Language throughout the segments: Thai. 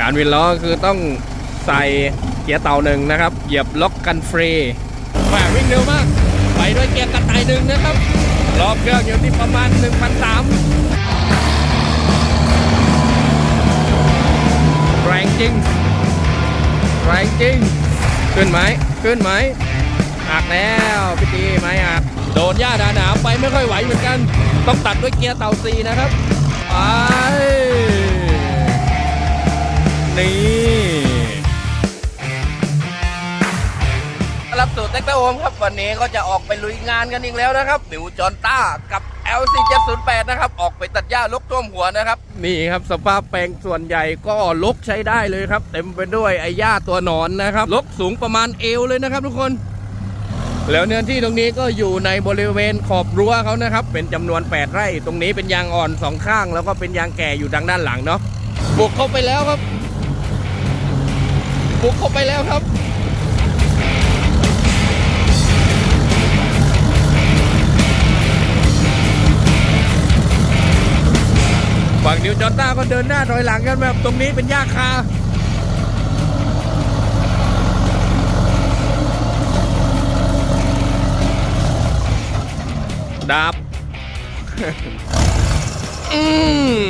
การวินล้อคือต้องใส่เกียร์เต่าหนึ่งนะครับ เหยียบล็อกกันฟรีแหมวิ่งเร็วมาก ไปด้วยเกียร์กระต่ายหนึ่งนะครับ รอบเครื่องอยู่ที่ประมาณ 1,300แรงจริง แรงจริง ขึ้นไหม ขึ้นไหมหักแล้วพี่ตีไหมหักโดนหญ้าหนาหนาๆไปไม่ค่อยไหวเหมือนกัน ต้องตัดด้วยเกียร์เต่าซีนะครับไป นี่รับสู่เต็กเตอร์โฮมครับ วันนี้ก็จะออกไปลุยงานกันอีกแล้วนะครับหมิวจอนต้ากับ LC 708นะครับ ออกไปตัดหญ้าลกท่วมหัวนะครับ นี่ครับสภาพแปลงส่วนใหญ่ก็ลกใช้ได้เลยครับ เต็มไปด้วยไอ้หญ้าตัวหนอนนะครับลกสูงประมาณเอวเลยนะครับทุกคนแล้วเนื้อที่ตรงนี้ก็อยู่ในบริเวณขอบรั้วเขานะครับ เป็นจำนวน 8 ไร่ ตรงนี้เป็นยางอ่อนสองข้าง แล้วก็เป็นยางแก่อยู่ทางด้านหลังเนาะบุกเข้าไปแล้วครับ บุกเข้าไปแล้วครับฝั่งนิวจอต้าก็เดินหน้าถอยหลังกันแบบตรงนี้เป็นหญ้าคาดับอืม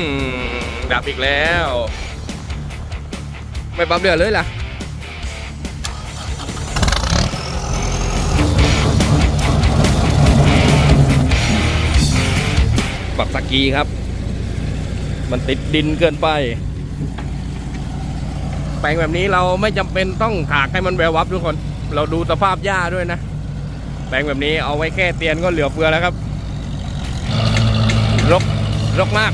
ดับอีกแล้ว ไม่ปั๊มเดือดเลยล่ะ ปักสกีครับ มันติดดินเกินไป แปลงแบบนี้เราไม่จำเป็นต้องถากให้มันแวววับทุกคน เราดูสภาพหญ้าด้วยนะ แปลงแบบนี้เอาไว้แค่เตียนก็เหลือเฟือแล้วครับ รก รกมาก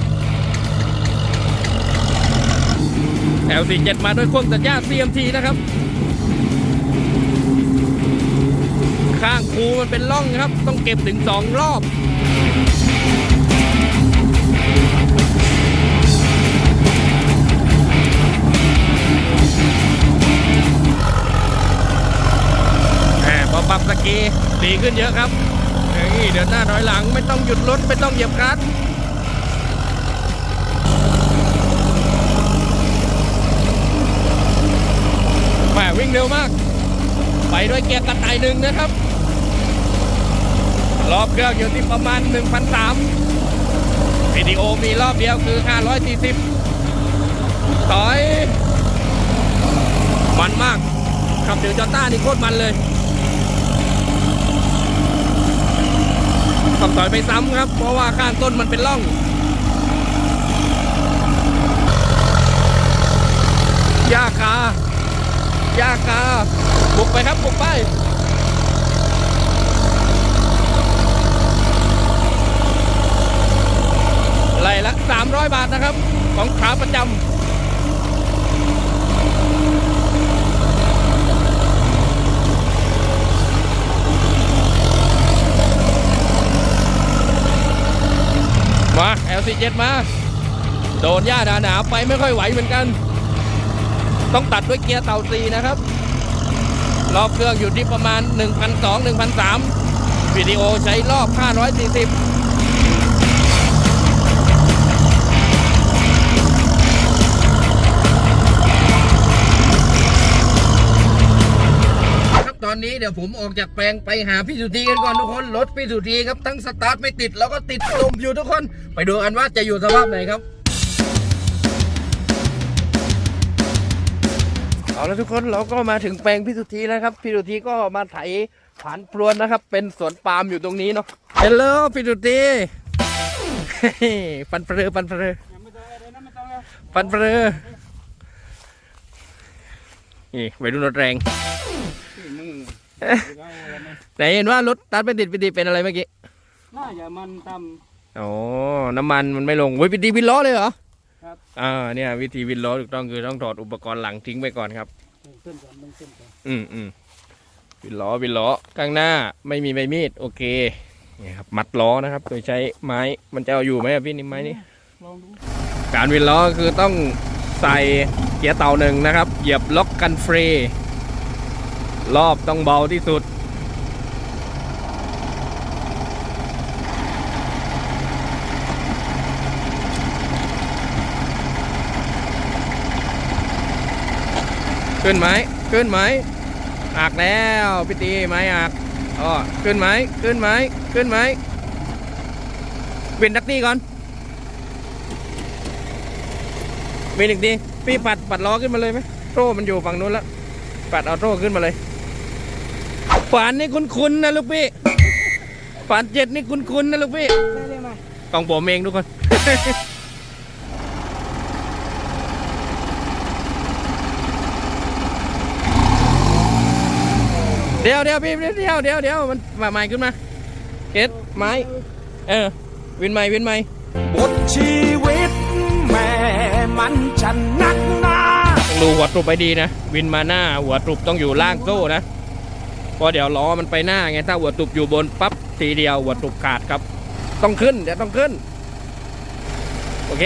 L47 มาด้วยเครื่องตัดหญ้า CMT นะครับข้างคูมันเป็นร่องครับ ต้องเก็บถึงสองรอบ รับสกีดีขึ้นเยอะครับนี่เดินหน้าถอยหลังไม่ต้องหยุดรถไม่ต้องเหยียบคลัตช์แหมวิ่งเร็วมาก ไปด้วยเกียร์กระต่ายหนึ่งนะครับ รอบเครื่องอยู่ที่ประมาณ1,300วิดีโอมีรอบเดียวคือ 540ถอย มันมาก ขับเดี๋ยวจอต้านี่โคตรมันเลย ต้องต่อยไปซ้ำครับ เพราะว่าข้างต้นมันเป็นร่อง ยากคายากคาบุกไปครับบุกไปไล่ละ300 บาทนะครับ ของขาประจำ มา L47 มา โดนหญ้าหนาๆไปไม่ค่อยไหวเหมือนกัน ต้องตัดด้วยเกียร์เต่าซีนะครับ รอบเครื่องอยู่ที่ประมาณ 1,200 1,300วิดีโอใช้รอบ 540 ตอนนี้เดี๋ยวผมออกจากแปลงไปหาพี่สุธีกันก่อนทุกคน รถพี่สุธีครับทั้งสตาร์ทไม่ติดแล้วก็ติดลมอยู่ทุกคน ไปดูกันว่าจะอยู่สภาพไหนครับ เอาล้วทุกคนเราก็มาถึงแปลงพี่สุธีแล้วครับพี่สุธีก็มาไถผ่านพรวนนะครับ เป็นสวนปาล์มอยู่ตรงนี้เนาะเฮลโลพี่สุธีปันเปรือปันเปรือปันเปรือนี่ไปดูรถแรง ไหนเห็นว่ารถตัดไม่ติดไปดีเป็นอะไรเมื่อกี้น่าจะมันตอ๋อน้ำมันมันไม่ลงเว้ยวิธีวินล้อเลยเหรอครับอ่าเนี่ยวิธีวินล้อถูกต้องคือต้องถอดอุปกรณ์หลังทิ้งไปก่อนครับำเส้นก่อนต้องเส้นก่อนอืมอืมวินล้อวินล้อข้างหน้าไม่มีใบมีดโอเคนี่ครับมัดล้อนะครับโดยใช้ไม้มันจะเอาอยู่ไหมอะพี่นี่ไม้นี่ลองดูการวินล้อคือต้องใส่เกียร์เต่าหนึ่งนะครับ เหยียบล็อกกันฟรี รอบต้องเบาที่สุด ขึ้นไหม ขึ้นไหมอักแล้วพี่ตีไม้อักอ๋อขึ้นไหม ขึ้นไหม ขึ้นไหมวินดักตี้ก่อนวินอีกทีพี่ปัดปัดล้อขึ้นมาเลยไหมโซ่มันอยู่ฝั่งนู้นแล้วปัดเอาโซ่ขึ้นมาเลย ฝานนี่คุ้นๆนะลูกพี่ฝานเจ็ดนี่คุ้นๆนะลูกพี่ได้เลยไหมกองผมเองทุกคน เดี๋ยวเดี๋ยวพี่เดี๋ยวเดี๋ยวเดี๋ยวเดี๋ยวมันมาใหม่ขึ้นมาเกตไม้เออวินใหม่วินใหม่บทชีวิตแม่มันจะนักหนาต้องดูหัวตรุบไปดีนะ วินมาหน้าหัวตรุบต้องอยู่ล่างโซ่นะ เพราะเดี๋ยวล้อมันไปหน้าไงถ้าหัวตรุบอยู่บนปั๊บทีเดียวหัวตรุบขาดครับ ต้องขึ้นเดี๋ยวต้องขึ้น โอเค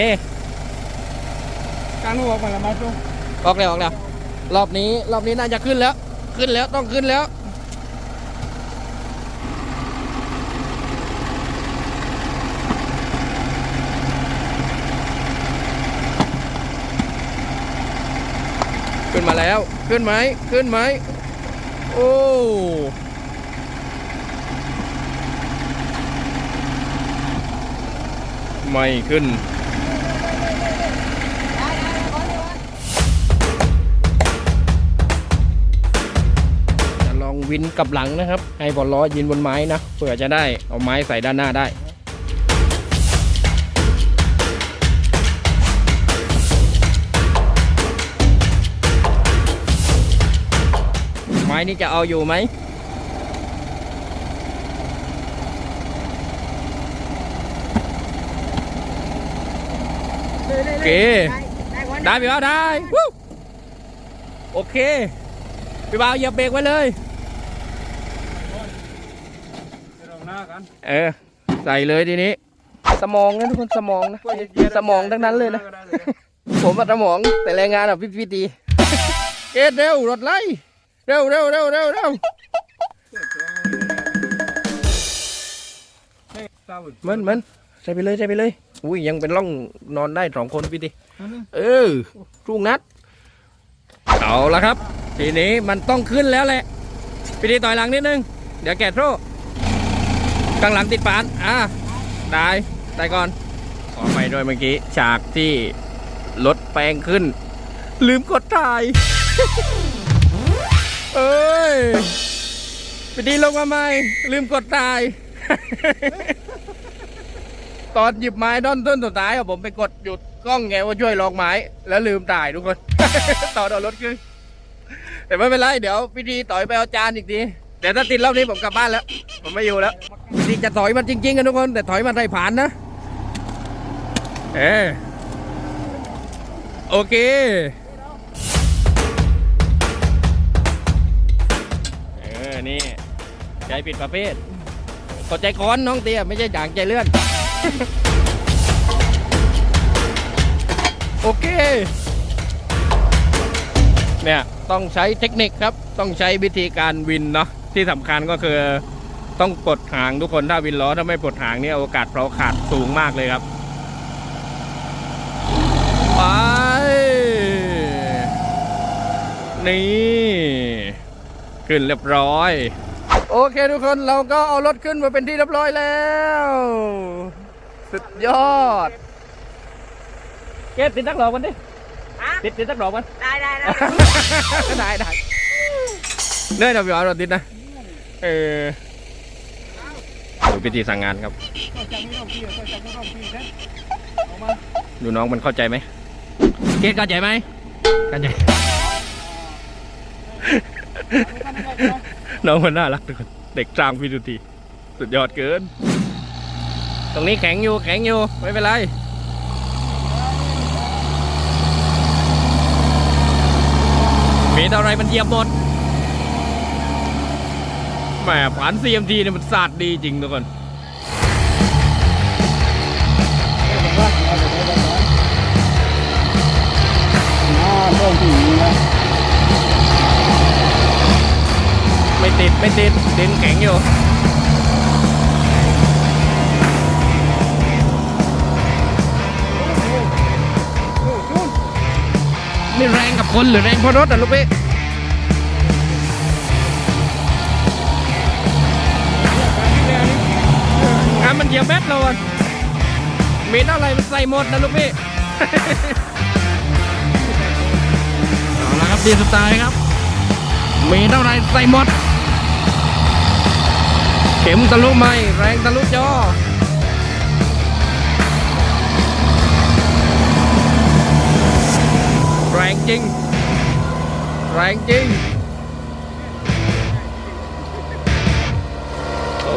กลางหัวมาละมาจุ๊ออกแล้วออกแล้วรอบนี้รอบนี้น่าจะขึ้นแล้ว ขึ้นแล้วต้องขึ้นแล้วขึ้นมาแล้ว ขึ้นไหมขึ้นไหมโอ้ ไม่ขึ้นจะลองวินกับหลังนะครับ ให้บอลล้อยืนบนไม้นะเผื่อจะได้เอาไม้ใส่ด้านหน้าได้ นี่จะเอาอยู่ไหมโอเค ได้พี่บ่าวได้วู้โอเคพี่บ่าวเหยียบเบรกไว้เลยเดี๋ยวเราหน้ากันเออใส่เลยทีนี้ สมองนะทุกคนสมองนะสมองทั้งนั้นเลยนะ ผมมาสมองแต่แรงงานอะพี่พี่ตีเอ็ดเร็วรถไล่ เร็วเร็วเร็วเร็วเร็วมันมันใส่ไปเลยใส่ไปเลย อุ้ยยังเป็นร่องนอนได้สองคนพี่ตีอันนี้เออรุ่งนัด เอาละครับ ทีนี้มันต้องขึ้นแล้วแหละ พี่ตีต่อยหลังนิดนึง เดี๋ยวแกะโซ่กลางหลังติดปาน อ่าได้ได้ก่อนขอไปด้วยเมื่อกี้ ฉากที่รถแปลงขึ้น ลืมกดถ่าย เอ้ยพี่ตีลงมาใหม่ลืมกดถ่าย ตอนหยิบไม้ด้อนต้นสุดท้ายอะผมไปกดหยุดกล้องไงว่าช่วยลองไม้ แล้วลืมถ่ายทุกคน ต่อดนรถขึ้นแต่ไม่เป็นไรเดี๋ยวพี่ดีต่อยไปเอาจานอีกทีแต่ถ้าติดรอบนี้ผมกลับบ้านแล้ว ผมไม่อยู่แล้วพี่ดีจะถอยมันจริงๆกันทุกคน แต่ถอยมันใส่ผ่านนะเออโอเค นี่ใจผิดประเภทกดใจค้อนน้องเตี้ยไม่ใช่ด่างใจเลื่อน โอเค เนี่ยต้องใช้เทคนิคครับ ต้องใช้วิธีการวินเนาะที่สำคัญก็คือต้องปลดหางทุกคนถ้าวินล้อถ้าไม่ปลดหางเนี่ยโอกาสเพลาขาดสูงมากเลยครับ ไป นี่ ขึ้นเรียบร้อย โอเคทุกคนเราก็เอารถขึ้นมาเป็นที่เรียบร้อยแล้ว สุดยอด เกตติดตักหลอกกันดิฮะติดติดตักหลอกกันได้ได้ได้ได้ได้เนื่อยเราพี่เอาเราติดนะ เออดูพิธีสั่งงานครับก็จับไม่ต้องพี่ก็จับไม่ต้องพี่นะออกมาดูน้องมันเข้าใจไหมเกตเข้าใจไหมเข้าใจ น้องมันน่ารักทุกคนเด็กจางพี่ดูทีสุดยอดเกิน ตรงนี้แข็งอยู่แข็งอยู่ไม่เป็นไรมีอะไรมันเหยียบหมดแหมผ่าน CMT เนี่ยมันศาสตร์ดีจริงทุกคน ติด ไม่ติดดินแข็งอยู่นี่แรงกับคนหรือแรงเพราะรถอะลูกพี่อะมันเหยียบแบตเราอะเมตรอะไรมันใส่หมดนะลูกพี่เอาละครับดีสไตล์ครับ มีเท่าไรใส่หมด เข็มทะลุไม่แรงทะลุจอแรงจริง แรงจริง โอ้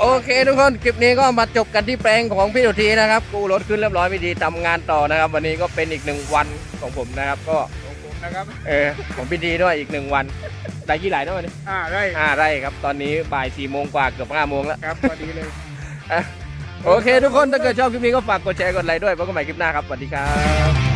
โอเคทุกคน คลิปนี้ก็มาจบกันที่แปลงของพี่สุธีนะครับกูรถขึ้นเรียบร้อยไม่ดีทำงานต่อนะครับ วันนี้ก็เป็นอีกหนึ่งวันของผมนะครับ ก็ของผมนะครับ เออของพี่ดีด้วยอีกหนึ่งวัน ได้กี่ไหลด้วยวันนี้อ่าได้อ่าไร่ครับ ตอนนี้บ่ายสี่โมงกว่าเกือบห้าโมงแล้ว ครับพอดีเลยอะโอเค ทุกคนถ้าเกิดชอบคลิปนี้ก็ฝากกดแชร์กดไลค์ด้วยพบกันใหม่คลิปหน้าครับสวัสดีครับ